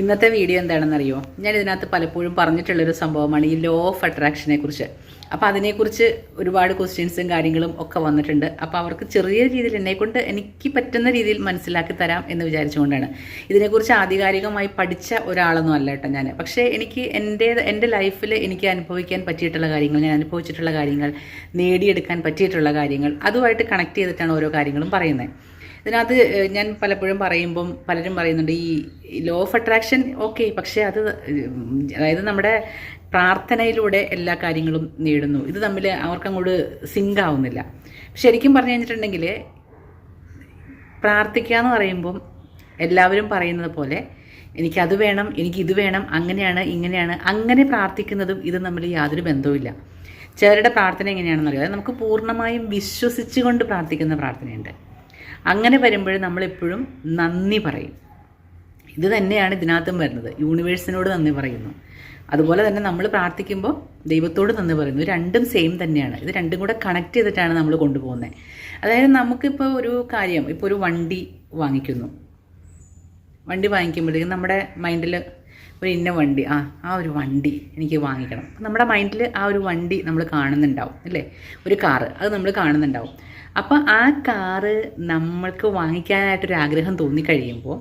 ഇന്നത്തെ വീഡിയോ എന്താണെന്നറിയോ? ഞാൻ ഇതിനകത്ത് പലപ്പോഴും പറഞ്ഞിട്ടുള്ളൊരു സംഭവമാണ് ഈ ലോ ഓഫ് അട്രാക്ഷനെ കുറിച്ച് അപ്പോൾ അതിനെക്കുറിച്ച് ഒരുപാട് ക്വസ്റ്റ്യൻസും കാര്യങ്ങളും ഒക്കെ വന്നിട്ടുണ്ട്. അപ്പോൾ അവർക്ക് ചെറിയ രീതിയിൽ എന്നെക്കൊണ്ട് എനിക്ക് പറ്റുന്ന രീതിയിൽ മനസ്സിലാക്കി തരാം എന്ന് വിചാരിച്ചുകൊണ്ടാണ്. ഇതിനെക്കുറിച്ച് ആധികാരികമായി പഠിച്ച ഒരാളൊന്നും അല്ല കേട്ടോ ഞാൻ പക്ഷേ എനിക്ക് എന്റെ എന്റെ ലൈഫിൽ എനിക്ക് അനുഭവിക്കാൻ പറ്റിയിട്ടുള്ള കാര്യങ്ങൾ ഞാൻ അനുഭവിച്ചിട്ടുള്ള കാര്യങ്ങൾ നേടിയെടുക്കാൻ പറ്റിയിട്ടുള്ള കാര്യങ്ങൾ അതുമായിട്ട് കണക്ട് ചെയ്തിട്ടാണ് ഓരോ കാര്യങ്ങളും പറയുന്നത്. ഇതിനകത്ത് ഏഹ്, ഞാൻ പലപ്പോഴും പറയുമ്പം പലരും പറയുന്നുണ്ട് ഈ ലോ ഓഫ് അട്രാക്ഷൻ ഓക്കെ പക്ഷേ അത് അതായത് നമ്മുടെ പ്രാർത്ഥനയിലൂടെ എല്ലാ കാര്യങ്ങളും നേടുന്നു. ഇത് തമ്മിൽ അവർക്കങ്ങോട്ട് സിങ്ക് ആവുന്നില്ല. ശരിക്കും പറഞ്ഞു കഴിഞ്ഞിട്ടുണ്ടെങ്കിൽ പ്രാർത്ഥിക്കുക എന്ന് പറയുമ്പം എല്ലാവരും പറയുന്നത് പോലെ എനിക്കത് വേണം എനിക്കിത് വേണം അങ്ങനെയാണ് ഇങ്ങനെയാണ് അങ്ങനെ പ്രാർത്ഥിക്കുന്നതും ഇത് തമ്മിൽ യാതൊരു ബന്ധവുമില്ല. ചിലരുടെ പ്രാർത്ഥന എങ്ങനെയാണെന്ന് അറിയാം നമുക്ക് പൂർണമായും വിശ്വസിച്ചുകൊണ്ട് പ്രാർത്ഥിക്കുന്ന പ്രാർത്ഥനയുണ്ട്. അങ്ങനെ വരുമ്പോൾ നമ്മളെപ്പോഴും നന്ദി പറയും. ഇത് തന്നെയാണ് ഇതിനകത്തും വരുന്നത്. യൂണിവേഴ്സിനോട് നന്ദി പറയുന്നു. അതുപോലെ തന്നെ നമ്മൾ പ്രാർത്ഥിക്കുമ്പോൾ ദൈവത്തോട് നന്ദി പറയുന്നു. രണ്ടും സെയിം തന്നെയാണ്. ഇത് രണ്ടും കൂടെ കണക്ട് ചെയ്തിട്ടാണ് നമ്മൾ കൊണ്ടുപോകുന്നത്. അതായത് നമുക്കിപ്പോൾ ഒരു കാര്യം ഇപ്പോൾ ഒരു വണ്ടി വാങ്ങിക്കുന്നു. വണ്ടി വാങ്ങിക്കുമ്പോഴേക്കും നമ്മുടെ മൈൻഡിൽ ഒരു ഇന്ന വണ്ടി ആ ആ ഒരു വണ്ടി എനിക്ക് വാങ്ങിക്കണം. നമ്മുടെ മൈൻഡിൽ ആ ഒരു വണ്ടി നമ്മൾ കാണുന്നുണ്ടാവും അല്ലേ? ഒരു കാറ് അത് നമ്മൾ കാണുന്നുണ്ടാവും. അപ്പോൾ ആ കാറ് നമ്മൾക്ക് വാങ്ങിക്കാനായിട്ടൊരു ആഗ്രഹം തോന്നിക്കഴിയുമ്പോൾ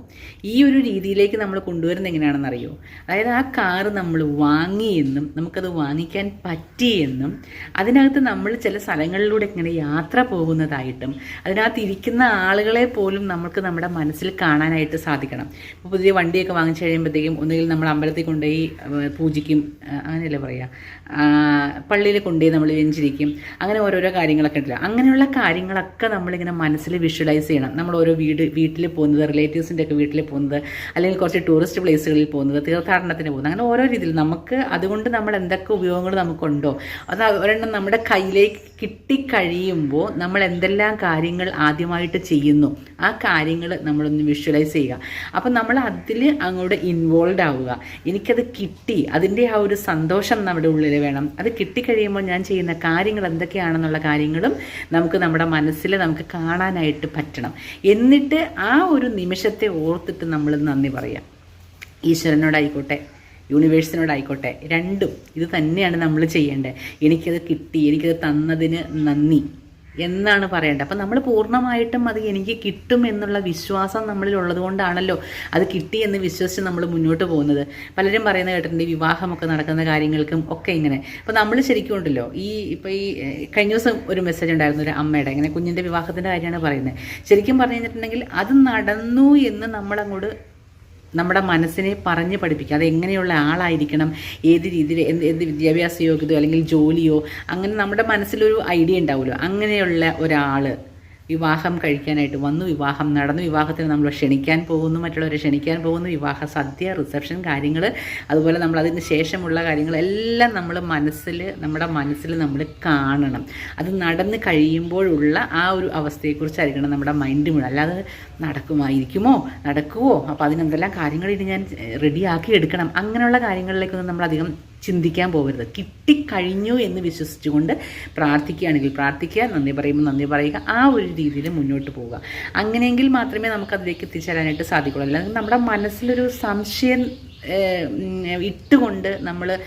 ഈ ഒരു രീതിയിലേക്ക് നമ്മൾ കൊണ്ടുവരുന്നത് എങ്ങനെയാണെന്ന് അറിയുമോ അതായത് ആ കാറ് നമ്മൾ വാങ്ങിയെന്നും നമുക്കത് വാങ്ങിക്കാൻ പറ്റിയെന്നും അതിനകത്ത് നമ്മൾ ചില സ്ഥലങ്ങളിലൂടെ ഇങ്ങനെ യാത്ര പോകുന്നതായിട്ടും അതിനകത്ത് ഇരിക്കുന്ന ആളുകളെ പോലും നമുക്ക് നമ്മുടെ മനസ്സിൽ കാണാനായിട്ട് സാധിക്കണം. ഇപ്പോൾ പുതിയ വണ്ടിയൊക്കെ വാങ്ങിച്ചു കഴിയുമ്പോഴത്തേക്കും ഒന്നുകിൽ നമ്മൾ അമ്പലത്തിൽ കൊണ്ടുപോയി പൂജിക്കും അങ്ങനെയല്ലേ പറയുക പള്ളിയിൽ കൊണ്ടുപോയി നമ്മൾ വെഞ്ചിരിക്കും അങ്ങനെ ഓരോരോ കാര്യങ്ങളൊക്കെ ഉണ്ടല്ലോ. അങ്ങനെയുള്ള കാര്യങ്ങളൊക്കെ നമ്മളിങ്ങനെ മനസ്സിൽ വിഷ്വലൈസ് ചെയ്യണം. നമ്മൾ ഓരോ വീട് വീട്ടിൽ പോകുന്നത് റിലേറ്റീവ്സിന്റെ ഒക്കെ വീട്ടിൽ പോകുന്നത് അല്ലെങ്കിൽ കുറച്ച് ടൂറിസ്റ്റ് പ്ലേസുകളിൽ പോകുന്നത് തീർത്ഥാടനത്തിന് പോകുന്നത് അങ്ങനെ ഓരോ രീതിയിൽ നമുക്ക് അതുകൊണ്ട് നമ്മൾ എന്തൊക്കെ ഉപയോഗങ്ങൾ നമുക്കുണ്ടോ അത് ഒരെണ്ണം നമ്മുടെ കയ്യിലേക്ക് കിട്ടിക്കഴിയുമ്പോൾ നമ്മൾ എന്തെല്ലാം കാര്യങ്ങൾ ആദ്യമായിട്ട് ചെയ്യുന്നു ആ കാര്യങ്ങൾ നമ്മളൊന്ന് വിഷ്വലൈസ് ചെയ്യുക. അപ്പം നമ്മൾ അതിൽ അങ്ങോട്ട് ഇൻവോൾവ് ആവുക. എനിക്കത് കിട്ടി അതിന്റെ ആ ഒരു സന്തോഷം നമ്മുടെ ഉള്ളിൽ വേണം. അത് കിട്ടിക്കഴിയുമ്പോൾ ഞാൻ ചെയ്യുന്ന കാര്യങ്ങൾ എന്തൊക്കെയാണെന്നുള്ള കാര്യങ്ങളും നമുക്ക് നമ്മുടെ മനസ്സിൽ നമുക്ക് കാണാനായിട്ട് പറ്റണം. എന്നിട്ട് ആ ഒരു നിമിഷത്തെ ഓർത്തിട്ട് നമ്മൾ നന്ദി പറയാം. ഈശ്വരനോടായിക്കോട്ടെ. യൂണിവേഴ്സിനോടായിക്കോട്ടെ. രണ്ടും ഇത് തന്നെയാണ് നമ്മൾ ചെയ്യേണ്ടത്. എനിക്കത് കിട്ടി എനിക്കത് തന്നതിന് നന്ദി എന്നാണ് പറയേണ്ടത്. അപ്പം നമ്മൾ പൂർണമായിട്ടും അത് എനിക്ക് കിട്ടും എന്നുള്ള വിശ്വാസം നമ്മളിൽ ഉള്ളതുകൊണ്ടാണല്ലോ അത് കിട്ടി എന്ന് വിശ്വസിച്ച് നമ്മൾ മുന്നോട്ട് പോകുന്നത്. പലരും പറയുന്ന കേട്ടിട്ടുണ്ട് വിവാഹമൊക്കെ നടക്കുന്ന കാര്യങ്ങൾക്കും ഒക്കെ ഇങ്ങനെ. അപ്പം നമ്മൾ ശരിക്കും ഉണ്ടല്ലോ ഈ ഇപ്പോൾ ഈ കഴിഞ്ഞ ദിവസം ഒരു മെസ്സേജ് ഉണ്ടായിരുന്നു ഒരു അമ്മയുടെ ഇങ്ങനെ കുഞ്ഞിന്റെ വിവാഹത്തിന്റെ കാര്യമാണ് പറയുന്നത്. ശരിക്കും പറഞ്ഞു കഴിഞ്ഞിട്ടുണ്ടെങ്കിൽ അത് നടന്നു എന്ന് നമ്മളങ്ങോട്ട് നമ്മുടെ മനസ്സിനെ പറഞ്ഞ് പഠിപ്പിക്കുക. അത് എങ്ങനെയുള്ള ആളായിരിക്കണം? ഏത് രീതിയിൽ എന്ത് എന്ത് വിദ്യാഭ്യാസ യോഗ്യതയോ അല്ലെങ്കിൽ ജോലിയോ? അങ്ങനെ നമ്മുടെ മനസ്സിലൊരു ഐഡിയ ഉണ്ടാവുമല്ലോ. അങ്ങനെയുള്ള ഒരാൾ വിവാഹം കഴിക്കാനായിട്ട് വന്നു. വിവാഹം നടന്നു. വിവാഹത്തിന് നമ്മൾ ക്ഷണിക്കാൻ പോകുന്നു. മറ്റുള്ളവരെ ക്ഷണിക്കാൻ പോകുന്നു. വിവാഹ സദ്യ റിസപ്ഷൻ കാര്യങ്ങൾ അതുപോലെ നമ്മൾ അതിന് ശേഷമുള്ള കാര്യങ്ങളെല്ലാം നമ്മൾ മനസ്സിൽ നമ്മുടെ മനസ്സിൽ നമ്മൾ കാണണം. അത് നടന്ന് കഴിയുമ്പോഴുള്ള ആ ഒരു അവസ്ഥയെക്കുറിച്ചായിരിക്കണം നമ്മുടെ മൈൻഡ് മുഴുവൻ. അല്ലാതെ നടക്കുമായിരിക്കുമോ? നടക്കുമോ അപ്പോൾ അതിനെന്തെല്ലാം കാര്യങ്ങൾ ഞാൻ റെഡിയാക്കി എടുക്കണം? അങ്ങനെയുള്ള കാര്യങ്ങളിലേക്കൊന്നും നമ്മൾ അധികം ചിന്തിക്കാൻ പോകരുത്. കിട്ടിക്കഴിഞ്ഞു എന്ന് വിശ്വസിച്ചുകൊണ്ട് പ്രാർത്ഥിക്കുകയാണെങ്കിൽ പ്രാർത്ഥിക്കുക നന്ദി പറയുമ്പോൾ നന്ദി പറയുക ആ ഒരു രീതിയിൽ മുന്നോട്ട് പോവുക. അങ്ങനെയെങ്കിൽ മാത്രമേ നമുക്ക് അതിലേക്ക് എത്തിച്ചേരാനായിട്ട് സാധിക്കുള്ളൂ അല്ലെങ്കിൽ നമ്മുടെ മനസ്സിലൊരു സംശയം ഇട്ടുകൊണ്ട് നമ്മൾ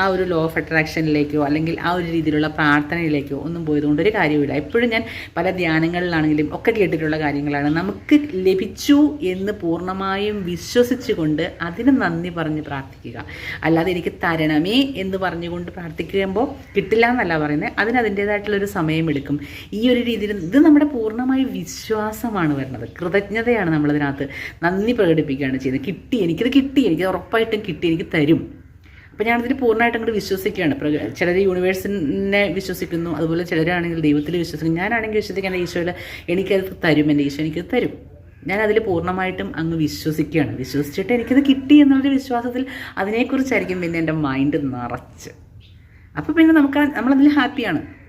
ആ ഒരു ലോ ഓഫ് അട്രാക്ഷനിലേക്കോ അല്ലെങ്കിൽ ആ ഒരു രീതിയിലുള്ള പ്രാർത്ഥനയിലേക്കോ ഒന്നും പോയതുകൊണ്ട് ഒരു കാര്യമില്ല എപ്പോഴും ഞാൻ പല ധ്യാനങ്ങളിലാണെങ്കിലും ഒക്കെ കേട്ടിട്ടുള്ള കാര്യങ്ങളാണ്. നമുക്ക് ലഭിച്ചു എന്ന് പൂർണമായും വിശ്വസിച്ചുകൊണ്ട് അതിന് നന്ദി പറഞ്ഞ് പ്രാർത്ഥിക്കുക. അല്ലാതെ എനിക്ക് തരണമേ എന്ന് പറഞ്ഞുകൊണ്ട് പ്രാർത്ഥിക്കുമ്പോൾ കിട്ടില്ല എന്നല്ല പറയുന്നത്. അതിന് അതിന്റേതായിട്ടുള്ളൊരു സമയമെടുക്കും ഈ ഒരു രീതിയിൽ ഇത് നമ്മുടെ പൂർണമായ വിശ്വാസമാണ് വരുന്നത്. കൃതജ്ഞതയാണ് നമ്മളതിനകത്ത് നന്ദി പ്രകടിപ്പിക്കുകയാണ് ചെയ്യുന്നത്. കിട്ടി എനിക്കിത് കിട്ടി എനിക്ക് ഉറപ്പായിട്ടും കിട്ടി എനിക്ക് തരും. അപ്പോൾ ഞാനതിൽ പൂർണമായിട്ട് അങ്ങോട്ട് വിശ്വസിക്കുകയാണ്. ചിലർ യൂണിവേഴ്സിനെ വിശ്വസിക്കുന്നു അതുപോലെ ചിലരാണെങ്കിൽ ദൈവത്തിൽ വിശ്വസിക്കുന്നു. ഞാനാണെങ്കിൽ വിശ്വസിക്കുന്ന ഈശോയിൽ എനിക്കത് തരും എന്റെ ഈശോ എനിക്കത് തരും. ഞാൻ പൂർണമായിട്ടും അങ്ങ് വിശ്വസിക്കുകയാണ്. വിശ്വസിച്ചിട്ട് എനിക്കത് കിട്ടി എന്നുള്ളൊരു വിശ്വാസത്തിൽ അതിനെക്കുറിച്ചായിരിക്കും പിന്നെ എന്റെ മൈൻഡ് നിറച്ച്. അപ്പോൾ പിന്നെ നമുക്ക് നമ്മളതിൽ ഹാപ്പിയാണ്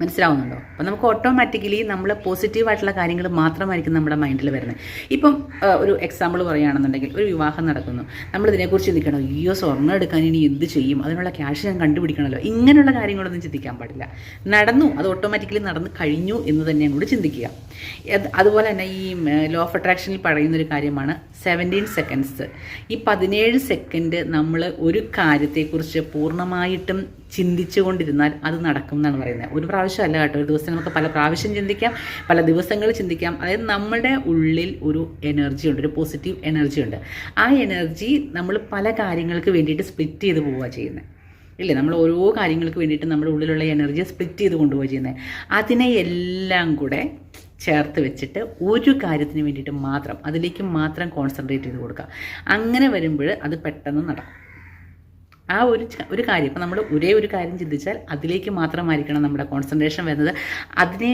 മനസ്സിലാവുന്നുണ്ടോ? അപ്പം നമുക്ക് ഓട്ടോമാറ്റിക്കലി നമ്മൾ പോസിറ്റീവായിട്ടുള്ള കാര്യങ്ങൾ മാത്രമായിരിക്കും നമ്മുടെ മൈൻഡിൽ വരുന്നത്. ഇപ്പം ഒരു എക്സാമ്പിൾ പറയുകയാണെന്നുണ്ടെങ്കിൽ ഒരു വിവാഹം നടക്കുന്നു. നമ്മൾ ഇതിനെക്കുറിച്ച് ചിന്തിക്കണം. അയ്യോ സ്വർണം എടുക്കാൻ ഇനി എന്ത് ചെയ്യും? അതിനുള്ള ക്യാഷ് ഞാൻ കണ്ടുപിടിക്കണമല്ലോ. ഇങ്ങനെയുള്ള കാര്യങ്ങളൊന്നും ചിന്തിക്കാൻ പാടില്ല. നടന്നു അത് ഓട്ടോമാറ്റിക്കലി നടന്നു കഴിഞ്ഞു എന്ന് തന്നെ കൂടി ചിന്തിക്കുക. അതുപോലെ തന്നെ ഈ ലോ ഓഫ് അട്രാക്ഷനിൽ പറയുന്നൊരു കാര്യമാണ് സെവന്റീൻ സെക്കൻഡ്സ് ഈ പതിനേഴ് സെക്കൻഡ് നമ്മൾ ഒരു കാര്യത്തെക്കുറിച്ച് പൂർണമായിട്ടും ചിന്തിച്ചു കൊണ്ടിരുന്നാൽ അത് നടക്കും എന്നാണ് പറയുന്നത്. ഒരു പ്രാവശ്യമല്ല കേട്ടോ ഒരു ദിവസം നമുക്ക് പല പ്രാവശ്യം ചിന്തിക്കാം പല ദിവസങ്ങൾ ചിന്തിക്കാം. അതായത് നമ്മുടെ ഉള്ളിൽ ഒരു എനർജി ഉണ്ട് ഒരു പോസിറ്റീവ് എനർജി ഉണ്ട്. ആ എനർജി നമ്മൾ പല കാര്യങ്ങൾക്ക് വേണ്ടിയിട്ട് സ്പ്ലിറ്റ് ചെയ്ത് പോവുക ചെയ്യുന്നത് ഇല്ലേ? നമ്മൾ ഓരോ കാര്യങ്ങൾക്ക് വേണ്ടിയിട്ട് നമ്മുടെ ഉള്ളിലുള്ള എനർജി സ്പ്ലിറ്റ് ചെയ്ത് കൊണ്ടുപോവുക ചെയ്യുന്നത് അതിനെ എല്ലാം കൂടെ ചേർത്ത് വെച്ചിട്ട് ഒരു കാര്യത്തിന് വേണ്ടിയിട്ട് മാത്രം അതിലേക്ക് മാത്രം കോൺസെൻട്രേറ്റ് ചെയ്ത് കൊടുക്കുക. അങ്ങനെ വരുമ്പോൾ അത് പെട്ടെന്ന് നടക്കും. ആ ഒരു ഒരു കാര്യം ഇപ്പം നമ്മൾ ഒരേ ഒരു കാര്യം ചിന്തിച്ചാൽ അതിലേക്ക് മാത്രമായിരിക്കണം നമ്മുടെ കോൺസെൻട്രേഷൻ വരുന്നത്. അതിനെ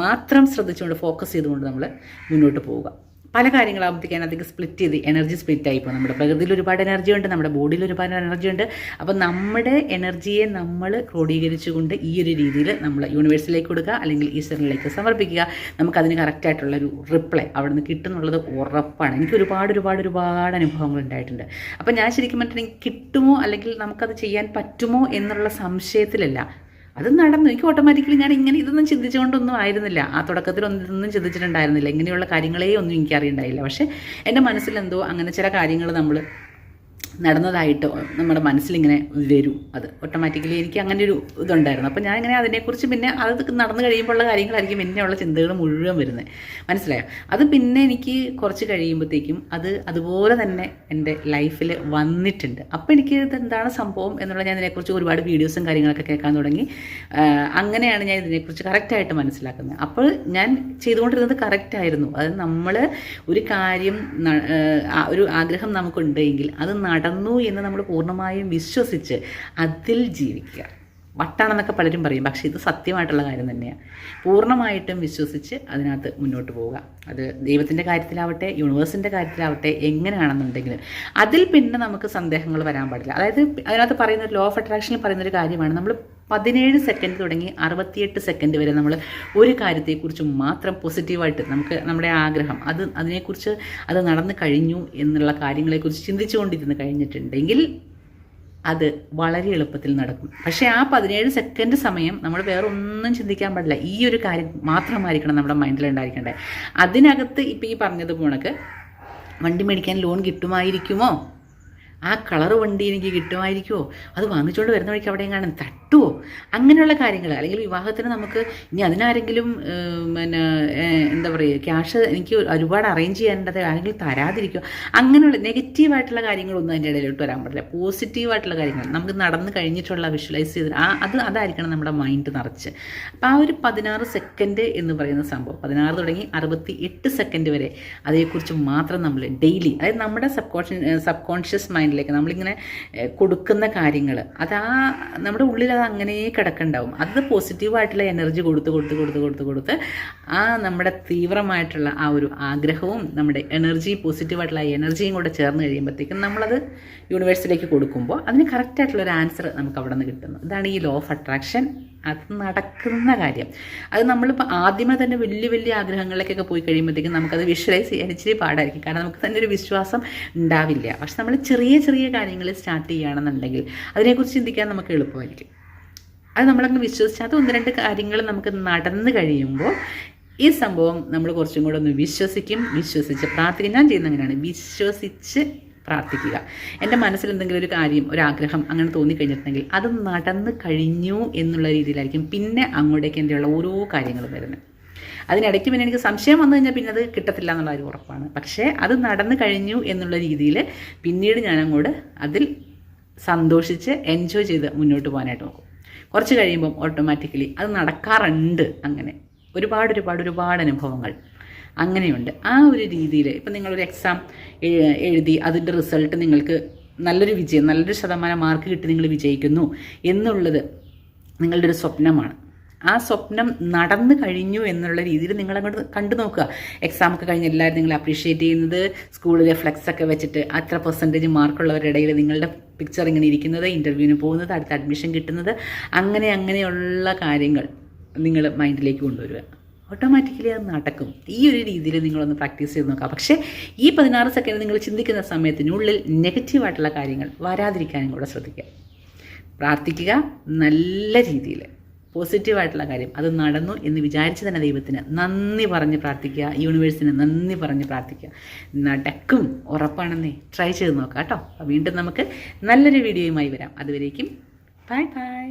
മാത്രം ശ്രദ്ധിച്ചുകൊണ്ട് ഫോക്കസ് ചെയ്തുകൊണ്ട് നമ്മൾ മുന്നോട്ട് പോവുക. പല കാര്യങ്ങളാകുമ്പോഴത്തേക്കാണ് അതിനകത്തേക്ക് സ്പ്ലിറ്റ് ചെയ്ത് എനർജി സ്പ്ലിറ്റ് ആയിപ്പോൾ നമ്മുടെ പ്രകൃതിയിൽ ഒരുപാട് എനർജി ഉണ്ട് നമ്മുടെ ബോഡിയിൽ ഒരുപാട് എനർജി ഉണ്ട്. അപ്പോൾ നമ്മുടെ എനർജിയെ നമ്മൾ ക്രോഡീകരിച്ചുകൊണ്ട് ഈ ഒരു രീതിയിൽ നമ്മൾ യൂണിവേഴ്സിലേക്ക് കൊടുക്കുക അല്ലെങ്കിൽ ഈശ്വരനിലേക്ക് സമർപ്പിക്കുക. നമുക്കതിന് കറക്റ്റായിട്ടുള്ളൊരു റിപ്ലൈ അവിടെ നിന്ന് കിട്ടുന്നുള്ളത് ഉറപ്പാണ്. എനിക്ക് ഒരുപാട് ഒരുപാട് ഒരുപാട് അനുഭവങ്ങൾ ഉണ്ടായിട്ടുണ്ട്. അപ്പോൾ ഞാൻ ശരിക്കും പറഞ്ഞിട്ടുണ്ടെങ്കിൽ കിട്ടുമോ അല്ലെങ്കിൽ നമുക്കത് ചെയ്യാൻ പറ്റുമോ എന്നുള്ള സംശയത്തിലല്ല. അത് നടന്നു. എനിക്ക് ഓട്ടോമാറ്റിക്കലി ഞാൻ ഇങ്ങനെ ഇതൊന്നും ചിന്തിച്ചുകൊണ്ടൊന്നും ആയിരുന്നില്ല. ആ തുടക്കത്തിൽ ഒന്നും ഇതൊന്നും ചിന്തിച്ചിട്ടുണ്ടായിരുന്നില്ല. ഇങ്ങനെയുള്ള കാര്യങ്ങളേ ഒന്നും എനിക്ക് അറിയണ്ടായില്ല പക്ഷേ എന്റെ മനസ്സിലെന്തോ അങ്ങനെ ചില കാര്യങ്ങൾ നമ്മൾ നടന്നതായിട്ട് നമ്മുടെ മനസ്സിലിങ്ങനെ വരും. അത് ഓട്ടോമാറ്റിക്കലി എനിക്ക് അങ്ങനെ ഒരു ഇതുണ്ടായിരുന്നു. അപ്പോൾ ഞാൻ ഇങ്ങനെ അതിനെക്കുറിച്ച് പിന്നെ അത് നടന്നു കഴിയുമ്പോഴുള്ള കാര്യങ്ങളായിരിക്കും പിന്നെ ഉള്ള ചിന്തകൾ മുഴുവൻ വരുന്നത്. മനസ്സിലായോ? അത് പിന്നെ എനിക്ക് കുറച്ച് കഴിയുമ്പോഴത്തേക്കും അത് അതുപോലെ തന്നെ എന്റെ ലൈഫിൽ വന്നിട്ടുണ്ട്. അപ്പോൾ എനിക്ക് ഇത് എന്താണ് സംഭവം എന്നുള്ള ഞാൻ ഇതിനെക്കുറിച്ച് ഒരുപാട് വീഡിയോസും കാര്യങ്ങളൊക്കെ കേൾക്കാൻ തുടങ്ങി. അങ്ങനെയാണ് ഞാൻ ഇതിനെക്കുറിച്ച് കറക്റ്റായിട്ട് മനസ്സിലാക്കുന്നത്. അപ്പോൾ ഞാൻ ചെയ്തുകൊണ്ടിരുന്നത് കറക്റ്റായിരുന്നു അത് നമ്മൾ ഒരു കാര്യം ഒരു ആഗ്രഹം നമുക്കുണ്ടെങ്കിൽ അത് നടന്നു എന്ന് നമ്മൾ പൂർണമായും വിശ്വസിച്ച് അതിൽ ജീവിക്കുക. വട്ടാണെന്നൊക്കെ പലരും പറയും. പക്ഷേ ഇത് സത്യമായിട്ടുള്ള കാര്യം തന്നെയാണ് പൂർണമായിട്ടും വിശ്വസിച്ച് അതിനകത്ത് മുന്നോട്ട് പോവുക. അത് ദൈവത്തിന്റെ കാര്യത്തിലാവട്ടെ യൂണിവേഴ്സിന്റെ കാര്യത്തിലാവട്ടെ എങ്ങനെയാണെന്നുണ്ടെങ്കിലും അതിൽ പിന്നെ നമുക്ക് സന്ദേഹങ്ങൾ വരാൻ പാടില്ല. അതായത് അതിനകത്ത് പറയുന്ന ലോ ഓഫ് അട്രാക്ഷനിൽ പറയുന്നൊരു കാര്യമാണ്. നമ്മൾ പതിനേഴ് സെക്കൻഡ് തുടങ്ങി അറുപത്തിയെട്ട് സെക്കൻഡ് വരെ നമ്മൾ ഒരു കാര്യത്തെക്കുറിച്ച് മാത്രം പോസിറ്റീവായിട്ട് നമുക്ക് നമ്മുടെ ആഗ്രഹം അത് അതിനെക്കുറിച്ച് അത് നടന്നു കഴിഞ്ഞു എന്നുള്ള കാര്യങ്ങളെക്കുറിച്ച് ചിന്തിച്ചുകൊണ്ടിരുന്ന് കഴിഞ്ഞിട്ടുണ്ടെങ്കിൽ അത് വളരെ എളുപ്പത്തിൽ നടക്കും. പക്ഷേ ആ പതിനേഴ് സെക്കൻഡ് സമയം നമ്മൾ വേറെ ഒന്നും ചിന്തിക്കാൻ പാടില്ല. ഈ ഒരു കാര്യം മാത്രമായിരിക്കണം നമ്മുടെ മൈൻഡിൽ ഉണ്ടായിരിക്കേണ്ടത്. അതിനകത്ത് ഇപ്പം ഈ പറഞ്ഞത് പോണക്ക് വണ്ടി മേടിക്കാൻ ലോൺ കിട്ടുമായിരിക്കുമോ? ആ കളർ വണ്ടി എനിക്ക് കിട്ടുമായിരിക്കുമോ? അത് വാങ്ങിച്ചുകൊണ്ട് വരുന്ന വഴിക്ക് അവിടെ എങ്ങാനും തട്ടുമോ അങ്ങനെയുള്ള കാര്യങ്ങൾ അല്ലെങ്കിൽ വിവാഹത്തിന് നമുക്ക് ഇനി അതിനാരെങ്കിലും പിന്നെ എന്താ പറയുക ക്യാഷ് എനിക്ക് ഒരുപാട് അറേഞ്ച് ചെയ്യേണ്ടത് ആരെങ്കിലും തരാതിരിക്കുമോ അങ്ങനെയുള്ള നെഗറ്റീവായിട്ടുള്ള കാര്യങ്ങളൊന്നും അതിന്റെ ഇടയിലോട്ട് വരാൻ പാടില്ല പോസിറ്റീവായിട്ടുള്ള കാര്യങ്ങൾ നമുക്ക് നടന്ന് കഴിഞ്ഞിട്ടുള്ള വിഷ്വലൈസ് ചെയ്ത് ആ അത് അതായിരിക്കണം നമ്മുടെ മൈൻഡ് നിറച്ച്. അപ്പോൾ ആ ഒരു പതിനാറ് സെക്കൻഡ് എന്ന് പറയുന്ന സംഭവം പതിനാറ് തുടങ്ങി അറുപത്തി എട്ട് സെക്കൻഡ് വരെ അതേക്കുറിച്ച് മാത്രം നമ്മൾ ഡെയിലി അതായത് നമ്മുടെ സബ് കോൺഷ്യസ് സബ് കോൺഷ്യസ് മൈൻഡിലേക്ക് നമ്മളിങ്ങനെ കൊടുക്കുന്ന കാര്യങ്ങൾ അത് ആ നമ്മുടെ ഉള്ളിൽ അങ്ങനെ കിടക്കുന്നുണ്ടാവും അത് പോസിറ്റീവായിട്ടുള്ള എനർജി കൊടുത്ത് കൊടുത്ത് കൊടുത്ത് കൊടുത്ത് കൊടുത്ത് ആ നമ്മുടെ തീവ്രമായിട്ടുള്ള ആ ഒരു ആഗ്രഹവും നമ്മുടെ എനർജി പോസിറ്റീവായിട്ടുള്ള എനർജിയും കൂടെ ചേർന്ന് കഴിയുമ്പോഴത്തേക്കും നമ്മളത് യൂണിവേഴ്സിലേക്ക് കൊടുക്കുമ്പോൾ അതിന് കറക്റ്റായിട്ടുള്ള ഒരു ആൻസർ നമുക്ക് അവിടെ നിന്ന് കിട്ടുന്നു. ഇതാണ് ഈ ലോ ഓഫ് അട്രാക്ഷൻ അത് നടക്കുന്ന കാര്യം. അത് നമ്മളിപ്പോൾ ആദ്യമേ തന്നെ വലിയ വലിയ ആഗ്രഹങ്ങളിലേക്കൊക്കെ പോയി കഴിയുമ്പോഴത്തേക്കും നമുക്കത് വിഷ്വലൈസ് ചെയ്യാൻ ഇച്ചിരി പാടായിരിക്കും. കാരണം നമുക്ക് തന്നെ ഒരു വിശ്വാസം ഉണ്ടാവില്ല. പക്ഷെ നമ്മൾ ചെറിയ ചെറിയ കാര്യങ്ങൾ സ്റ്റാർട്ട് ചെയ്യുകയാണെന്നുണ്ടെങ്കിൽ അതിനെക്കുറിച്ച് ചിന്തിക്കാൻ നമുക്ക് എളുപ്പമായിരിക്കും. അത് നമ്മളങ്ങ് വിശ്വസിച്ചാൽ അത് ഒന്ന് രണ്ട് കാര്യങ്ങൾ നമുക്ക് നടന്നു കഴിയുമ്പോൾ ഈ സംഭവം നമ്മൾ കുറച്ചും കൂടെ ഒന്ന് വിശ്വസിക്കും വിശ്വസിച്ച് പ്രാർത്ഥിക്കും. ഞാൻ ചെയ്യുന്ന അങ്ങനെയാണ്. വിശ്വസിച്ച് പ്രാർത്ഥിക്കുക. എന്റെ മനസ്സിൽ എന്തെങ്കിലും ഒരു കാര്യം ഒരു ആഗ്രഹം അങ്ങനെ തോന്നിക്കഴിഞ്ഞിട്ടുണ്ടെങ്കിൽ അത് നടന്നു കഴിഞ്ഞു എന്നുള്ള രീതിയിലായിരിക്കും പിന്നെ അങ്ങോട്ടേക്ക് എന്റെ ഉള്ള ഓരോ കാര്യങ്ങളും വരുന്നത്. അതിനിടയ്ക്ക് പിന്നെ എനിക്ക് സംശയം വന്നു കഴിഞ്ഞാൽ പിന്നെ അത് കിട്ടത്തില്ല എന്നുള്ള ഒരു ഉറപ്പാണ്. പക്ഷേ അത് നടന്നു കഴിഞ്ഞു എന്നുള്ള രീതിയിൽ പിന്നീട് ഞാൻ അങ്ങോട്ട് അതിൽ സന്തോഷിച്ച് എൻജോയ് ചെയ്ത് മുന്നോട്ട് പോകാനായിട്ട് നോക്കും. കുറച്ച് കഴിയുമ്പം ഓട്ടോമാറ്റിക്കലി അത് നടക്കാറുണ്ട് അങ്ങനെ. ഒരുപാട് ഒരുപാട് ഒരുപാട് അനുഭവങ്ങൾ അങ്ങനെയുണ്ട്. ആ ഒരു രീതിയിൽ ഇപ്പം നിങ്ങളൊരു എക്സാം എഴുതി അതിന്റെ റിസൾട്ട് നിങ്ങൾക്ക് നല്ലൊരു വിജയം നല്ലൊരു ശതമാനം മാർക്ക് കിട്ടി നിങ്ങൾ വിജയിക്കുന്നു എന്നുള്ളത് നിങ്ങളുടെ ഒരു സ്വപ്നമാണ്. ആ സ്വപ്നം നടന്നു കഴിഞ്ഞു എന്നുള്ള രീതിയിൽ നിങ്ങൾ അങ്ങോട്ട് കണ്ടു നോക്കുക. എക്സാം ഒക്കെ കഴിഞ്ഞ് എല്ലാവരും നിങ്ങൾ അപ്രീഷിയേറ്റ് ചെയ്യുന്നത്. സ്കൂളിലെ ഫ്ലെക്സ് ഒക്കെ വെച്ചിട്ട് അത്ര പെർസെന്റേജ് മാർക്കുള്ളവരുടെ ഇടയിൽ നിങ്ങളുടെ പിക്ചർ ഇങ്ങനെ ഇരിക്കുന്നത് ഇന്റർവ്യൂവിന് പോകുന്നത് അടുത്ത അഡ്മിഷൻ കിട്ടുന്നത്. അങ്ങനെ അങ്ങനെയുള്ള കാര്യങ്ങൾ നിങ്ങൾ മൈൻഡിലേക്ക് കൊണ്ടുവരിക. ഓട്ടോമാറ്റിക്കലി അത് നടക്കും. ഈ ഒരു രീതിയിൽ നിങ്ങളൊന്ന് പ്രാക്ടീസ് ചെയ്ത് നോക്കാം പക്ഷേ ഈ പതിനാറ് സെക്കൻഡ് നിങ്ങൾ ചിന്തിക്കുന്ന സമയത്തിനുള്ളിൽ നെഗറ്റീവായിട്ടുള്ള കാര്യങ്ങൾ വരാതിരിക്കാനും കൂടെ ശ്രദ്ധിക്കുക. പ്രാർത്ഥിക്കുക നല്ല രീതിയിൽ. പോസിറ്റീവായിട്ടുള്ള കാര്യം. അത് നടന്നു എന്ന് വിചാരിച്ച് തന്നെ ദൈവത്തിന് നന്ദി പറഞ്ഞ് പ്രാർത്ഥിക്കുക. യൂണിവേഴ്സിന് നന്ദി പറഞ്ഞ് പ്രാർത്ഥിക്കുക. നടക്കും ഉറപ്പാണെന്നേ. ട്രൈ ചെയ്ത് നോക്കാം കേട്ടോ. വീണ്ടും നമുക്ക് നല്ലൊരു വീഡിയോയുമായി വരാം. അതുവരേക്കും ബൈ ബൈ.